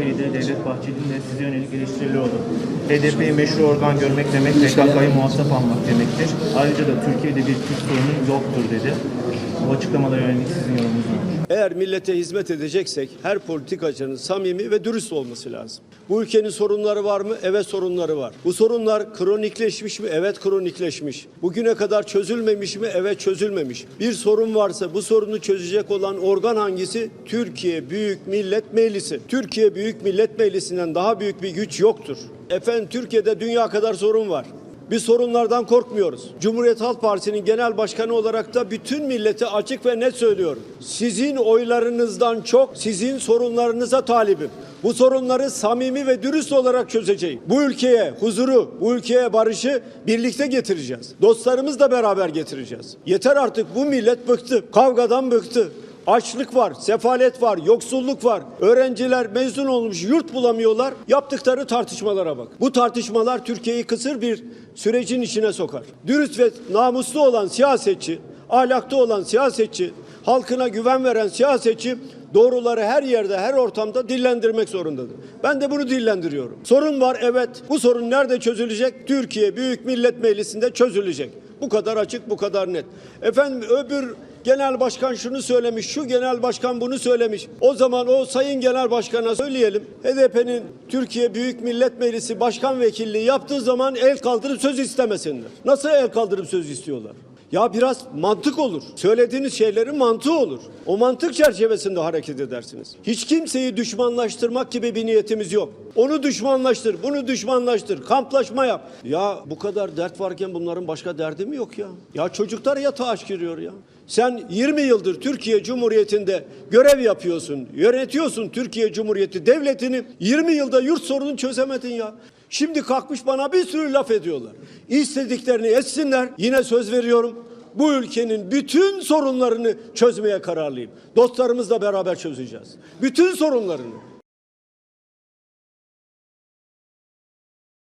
HDP'de Devlet Bahçeli'nin de size yönelik eleştirileri oldu. HDP'yi meşru organ görmek demek PKK'yı muhatap almak demektir. Ayrıca da Türkiye'de bir Kürt sorunu yoktur dedi. Bu açıklamalara yönelik sizin yorumunuz nedir? Eğer millete hizmet edeceksek her politikacının samimi ve dürüst olması lazım. Bu ülkenin sorunları var mı? Evet sorunları var. Bu sorunlar kronikleşmiş mi? Evet kronikleşmiş. Bugüne kadar çözülmemiş mi? Evet çözülmemiş. Bir sorun varsa bu sorunu çözecek olan organ hangisi? Türkiye Büyük Millet Meclisi. Türkiye Büyük Millet Meclisi'nden daha büyük bir güç yoktur. Efendim Türkiye'de dünya kadar sorun var. Biz sorunlardan korkmuyoruz. Cumhuriyet Halk Partisi'nin genel başkanı olarak da bütün millete açık ve net söylüyorum. Sizin oylarınızdan çok sizin sorunlarınıza talibim. Bu sorunları samimi ve dürüst olarak çözeceğim. Bu ülkeye huzuru, bu ülkeye barışı birlikte getireceğiz. Dostlarımızla beraber getireceğiz. Yeter artık bu millet bıktı. Kavgadan bıktı. Açlık var, sefalet var, yoksulluk var. Öğrenciler mezun olmuş yurt bulamıyorlar. Yaptıkları tartışmalara bak. Bu tartışmalar Türkiye'yi kısır bir sürecin içine sokar. Dürüst ve namuslu olan siyasetçi, ahlaklı olan siyasetçi, halkına güven veren siyasetçi doğruları her yerde, her ortamda dillendirmek zorundadır. Ben de bunu dillendiriyorum. Sorun var evet. Bu sorun nerede çözülecek? Türkiye Büyük Millet Meclisi'nde çözülecek. Bu kadar açık, bu kadar net. Efendim öbür genel başkan şunu söylemiş, şu genel başkan bunu söylemiş. O zaman o sayın genel başkana söyleyelim. HDP'nin Türkiye Büyük Millet Meclisi başkan vekilliği yaptığı zaman el kaldırıp söz istemesinler. Nasıl el kaldırıp söz istiyorlar? Ya biraz mantık olur. Söylediğiniz şeylerin mantığı olur. O mantık çerçevesinde hareket edersiniz. Hiç kimseyi düşmanlaştırmak gibi bir niyetimiz yok. Onu düşmanlaştır, bunu düşmanlaştır, kamplaşma yap. Ya bu kadar dert varken bunların başka derdi mi yok ya? Ya çocuklar yatağa aç giriyor ya. Sen 20 yıldır Türkiye Cumhuriyeti'nde görev yapıyorsun, yönetiyorsun Türkiye Cumhuriyeti devletini. 20 yılda yurt sorununu çözemedin ya. Şimdi kalkmış bana bir sürü laf ediyorlar. İstediklerini etsinler. Yine söz veriyorum. Bu ülkenin bütün sorunlarını çözmeye kararlıyım. Dostlarımızla beraber çözeceğiz. Bütün sorunlarını.